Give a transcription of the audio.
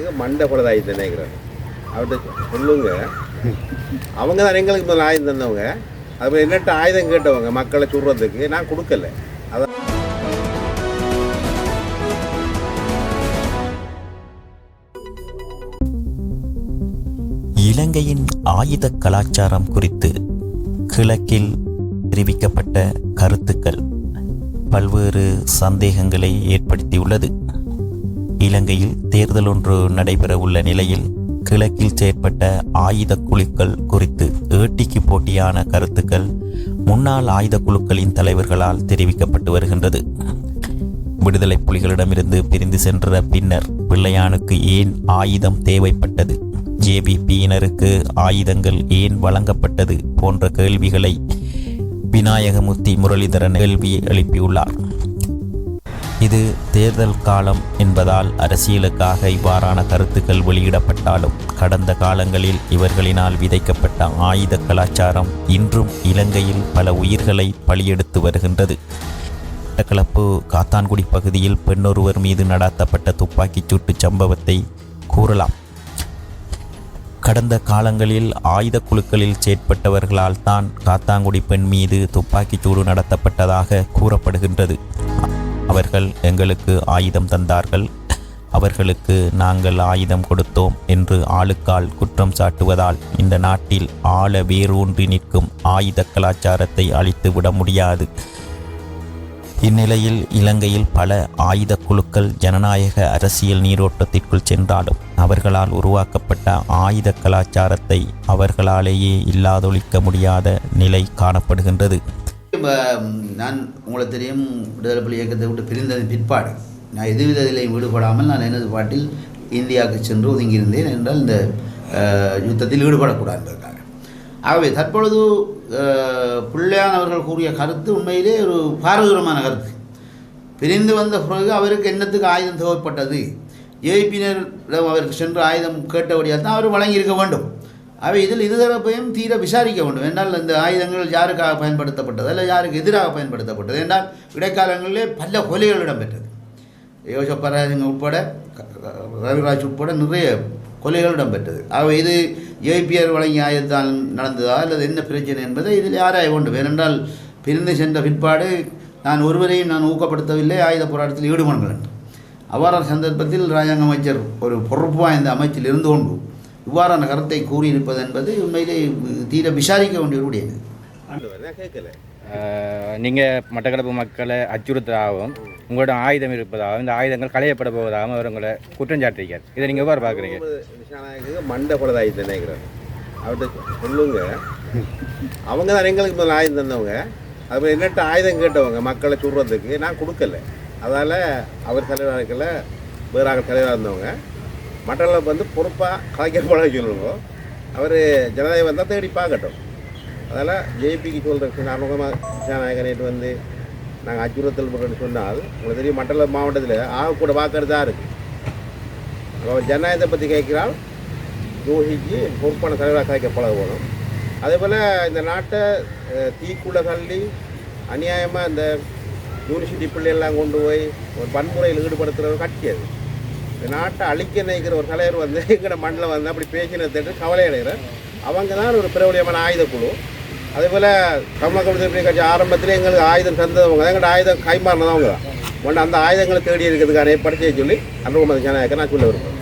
ஜனநாயகத்துக்கு மண்டை கொலதாகி நினைக்கிறாங்க அவர்கிட்ட சொல்லுங்க. அவங்க தான் எங்களுக்கு முதல்ல ஆயுதம் தந்தவங்க. அதுபோல் என்னட்ட ஆயுதம் கேட்டவங்க மக்களை சுடுறதுக்கு நான் கொடுக்கல. அதான் இலங்கையின் ஆயுத கலாச்சாரம் குறித்து கிழக்கில் தெரிவிக்கப்பட்ட கருத்துக்கள் பல்வேறு சந்தேகங்களை ஏற்படுத்தியுள்ளது. இலங்கையில் தேர்தல் ஒன்று நடைபெற உள்ள நிலையில் கிழக்கில் செயற்பட்ட ஆயுத குழுக்கள் குறித்து ஏட்டிக்கு போட்டியான கருத்துக்கள் முன்னாள் ஆயுத குழுக்களின் தலைவர்களால் தெரிவிக்கப்பட்டு வருகின்றது. விடுதலை புலிகளிடமிருந்து பிரிந்து சென்ற பின்னர் பிள்ளையானுக்கு ஏன் ஆயுதம் தேவைப்பட்டது? ஜேபிபியினருக்கு ஆயுதங்கள் ஏன் வழங்கப்பட்டது? போன்ற கேள்விகளை விநாயகமூர்த்தி முரளிதரன் கேள்வி எழுப்பியுள்ளார். இது தேர்தல் காலம் என்பதால் அரசியலுக்காக இவ்வாறான கருத்துக்கள் வெளியிடப்பட்டாலும் கடந்த காலங்களில் இவர்களினால் விதைக்கப்பட்ட ஆயுத கலாச்சாரம் இன்றும் இலங்கையில் பல உயிர்களை பலியெடுத்து வருகின்றது. மட்டக்களப்பு காத்தான்குடி பகுதியில் பெண்ணொருவர் மீது நடாத்தப்பட்ட துப்பாக்கிச் சூட்டு சம்பவத்தை கூறலாம். கடந்த காலங்களில் ஆயுத குழுக்களில் செயற்பட்டவர்களால் தான் காத்தாங்குடி பெண் மீது துப்பாக்கிச்சூடு நடத்தப்பட்டதாக கூறப்படுகின்றது. அவர்கள் எங்களுக்கு ஆயுதம் தந்தார்கள். அவர்களுக்கு நாங்கள் ஆயுதம் கொடுத்தோம் என்று ஆளுக்கால் குற்றம் சாட்டுவதால் இந்த நாட்டில் ஆழ வேரூன்றி நிற்கும் ஆயுத கலாச்சாரத்தை அழித்து விட முடியாது. இந்நிலையில் இலங்கையில் பல ஆயுத குழுக்கள் ஜனநாயக அரசியல் நீரோட்டத்திற்குள் சென்றாலும் அவர்களால் உருவாக்கப்பட்ட ஆயுத கலாச்சாரத்தை அவர்களாலேயே இல்லாதொழிக்க முடியாத நிலை காணப்படுகின்றது. நான் உங்களுக்கு தெரியும் விடுதலை புலி இயக்கத்தை விட்டு பிரிந்ததன் பிற்பாடு. நான் எதுவித இதிலையும் ஈடுபடாமல் நான் எனது பாட்டில் இந்தியாவுக்கு சென்று ஒதுங்கியிருந்தேன் என்றால் இந்த யுத்தத்தில் ஈடுபடக்கூடாது என்பதற்காக. ஆகவே தற்பொழுது அஹ், பிள்ளையான் அவர்கள் கூறிய கருத்து உண்மையிலே ஒரு பாரதூரமான கருத்து. பிரிந்து வந்த பிறகு அவருக்கு என்னத்துக்கு ஆயுதம் தேவைப்பட்டது? ஏபியினரிடம் அவருக்கு சென்று ஆயுதம் கேட்டபடியாக தான் அவர் வழங்கியிருக்க வேண்டும். அவை இதில் இருதரப்பையும் தீர விசாரிக்க வேண்டும். என்றால் இந்த ஆயுதங்கள் யாருக்காக பயன்படுத்தப்பட்டது? அல்ல யாருக்கு எதிராக பயன்படுத்தப்பட்டது? என்றால் இடைக்காலங்களிலே பல கொலைகள் இடம்பெற்றது. யோசப்பராஜன் உட்பட ரவிராஜ் உட்பட நிறைய கொலைகள் இடம்பெற்றது. அவை இது ஏபிஆர் வழங்கிய ஆயுதத்தால் நடந்ததா? அல்லது என்ன பிரச்சனை என்பதை இதில் ஆராய வேண்டும். ஏனென்றால் பிரிந்து சென்ற பிற்பாடு நான் ஒருவரையும் நான் ஊக்கப்படுத்தவில்லை. ஆயுத போராட்டத்தில் ஈடுபடுங்கள் என்று அவ்வாறான சந்தர்ப்பத்தில் ராஜாங்க அமைச்சர் ஒரு பொறுப்பு வாய்ந்த அமைச்சில் இருந்து கொண்டு இவ்வாறான கருத்தை கூறியிருப்பது என்பது உண்மையிலே தீர விசாரிக்க வேண்டிய ஒரு விடயம். நான் கேட்கல நீங்கள் மட்டக்களப்பு மக்களை அச்சுறுத்ததாகவும் உங்களோட ஆயுதம் இருப்பதாகவும் இந்த ஆயுதங்கள் களையப்பட போவதாகவும் அவர் உங்களை குற்றம் இதை நீங்கள் எவ்வாறு பார்க்குறீங்க? மண்டை கொலதாகி நினைக்கிறாங்க அவர்கிட்ட சொல்லுங்க. அவங்க தான் எங்களுக்கு முதல்ல ஆயுதம் தந்தவங்க. அதுபோல் என்னட்ட ஆயுதம் கேட்டவங்க மக்களை சுடுறதுக்கு நான் கொடுக்கல. அதால் அவர் தலைவராக இருக்கல வேறு ஆள் தலைவராக இருந்தவங்க. மற்றவங்களை வந்து பொறுப்பாக கலைக்கப்பட சொல்லுவோம் அவர் ஜனநாயகம் வந்தால் தேடி பார்க்கட்டும். அதனால் ஜேபிக்கு சொல்கிறதுக்கு நார்மலமாக ஜனநாயகனேட்டு வந்து நாங்கள் அச்சுறுத்தல் பண்ணுறோன்னு சொன்னால் உங்களுக்கு தெரியும் மண்டல மாவட்டத்தில் ஆக கூட தான் இருக்குது அவர் ஜனநாயகத்தை பற்றி கேட்கிறாள் யோசிச்சு பொறுப்பான தலைவராக கலைக்க பழகணும் அதே போல் இந்த நாட்டை தீக்குள்ள தள்ளி அநியாயமாக இந்த யூனிவர்சிட்டி பிள்ளைகள்லாம் கொண்டு போய் ஒரு வன்முறையில் ஈடுபடுத்துகிற ஒரு கட்சி அது. நாட்டை அழிக்க நினைக்கிற ஒரு தலைவர் வந்து எங்கட மண்ணில் வந்து அப்படி பேசினது கவலை அடைகிறேன். அவங்க தான் ஒரு பிரபலியமான ஆயுதக்குழு. அதே போல் தமிழக விடுதலை கட்சி ஆரம்பத்திலே எங்களுக்கு ஆயுதம் தந்தவங்க தான் எங்கள்ட்ட ஆயுதம் கைமாறினதவங்க தான் ஒன்று அந்த ஆயுதங்களை தேடி இருக்கிறதுக்கான ஏற்பாடு செய்ய சொல்லி அன்புமதி ஜனநாயகம் நான் சொல்ல விரும்புகிறேன்.